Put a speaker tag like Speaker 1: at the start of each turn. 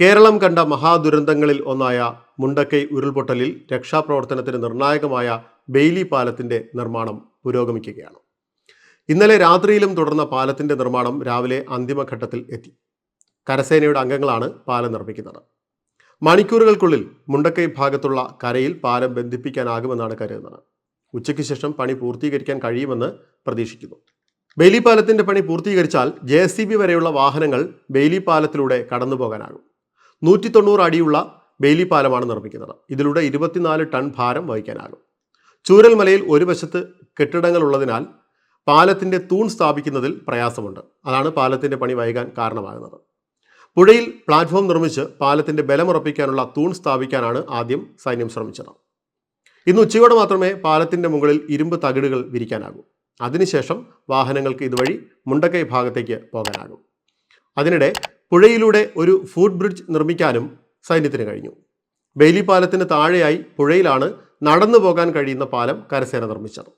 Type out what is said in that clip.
Speaker 1: കേരളം കണ്ട മഹാദുരന്തങ്ങളിൽ ഒന്നായ മുണ്ടക്കൈ ഉരുൾപൊട്ടലിൽ രക്ഷാപ്രവർത്തനത്തിന് നിർണായകമായ ബെയ്ലി പാലത്തിന്റെ നിർമ്മാണം പുരോഗമിക്കുകയാണ്. ഇന്നലെ രാത്രിയിലും തുടർന്ന പാലത്തിന്റെ നിർമ്മാണം രാവിലെ അന്തിമഘട്ടത്തിൽ എത്തി. കരസേനയുടെ അംഗങ്ങളാണ് പാലം നിർമ്മിക്കുന്നത്. മണിക്കൂറുകൾക്കുള്ളിൽ മുണ്ടക്കൈ ഭാഗത്തുള്ള കരയിൽ പാലം ബന്ധിപ്പിക്കാനാകുമെന്നാണ് കരുതുന്നത്. ഉച്ചയ്ക്ക് ശേഷം പണി പൂർത്തീകരിക്കാൻ കഴിയുമെന്ന് പ്രതീക്ഷിക്കുന്നു. ബെയിലി പാലത്തിന്റെ പണി പൂർത്തീകരിച്ചാൽ ജെ വരെയുള്ള വാഹനങ്ങൾ ബെയിലി പാലത്തിലൂടെ കടന്നു പോകാനാകും നൂറ്റി തൊണ്ണൂറ് അടിയുള്ള ബെയിലി പാലമാണ് നിർമ്മിക്കുന്നത്. ഇതിലൂടെ ഇരുപത്തിനാല് ടൺ ഭാരം വഹിക്കാനാകും. ചൂരൽമലയിൽ ഒരു വശത്ത് കെട്ടിടങ്ങൾ ഉള്ളതിനാൽ പാലത്തിന്റെ തൂൺ സ്ഥാപിക്കുന്നതിൽ പ്രയാസമുണ്ട്. അതാണ് പാലത്തിന്റെ പണി വൈകാൻ കാരണമാകുന്നത്. പുഴയിൽ പ്ലാറ്റ്ഫോം നിർമ്മിച്ച് പാലത്തിന്റെ ബലമുറപ്പിക്കാനുള്ള തൂൺ സ്ഥാപിക്കാനാണ് ആദ്യം സൈന്യം ശ്രമിച്ചത്. ഇന്ന് ഉച്ചയോടെ മാത്രമേ പാലത്തിന്റെ മുകളിൽ ഇരുമ്പ് തകിടുകൾ വിരിക്കാനാകൂ. അതിനുശേഷം വാഹനങ്ങൾക്ക് ഇതുവഴി മുണ്ടക്കൈ ഭാഗത്തേക്ക് പോകാനാകും. അതിനിടെ പുഴയിലൂടെ ഒരു ഫുഡ് ബ്രിഡ്ജ് നിർമ്മിക്കാനും സൈന്യത്തിന് കഴിഞ്ഞു. ബെയിലി പാലത്തിന് താഴെയായി പുഴയിലാണ് നടന്നു പോകാൻ കഴിയുന്ന പാലം കരസേന നിർമ്മിച്ചത്.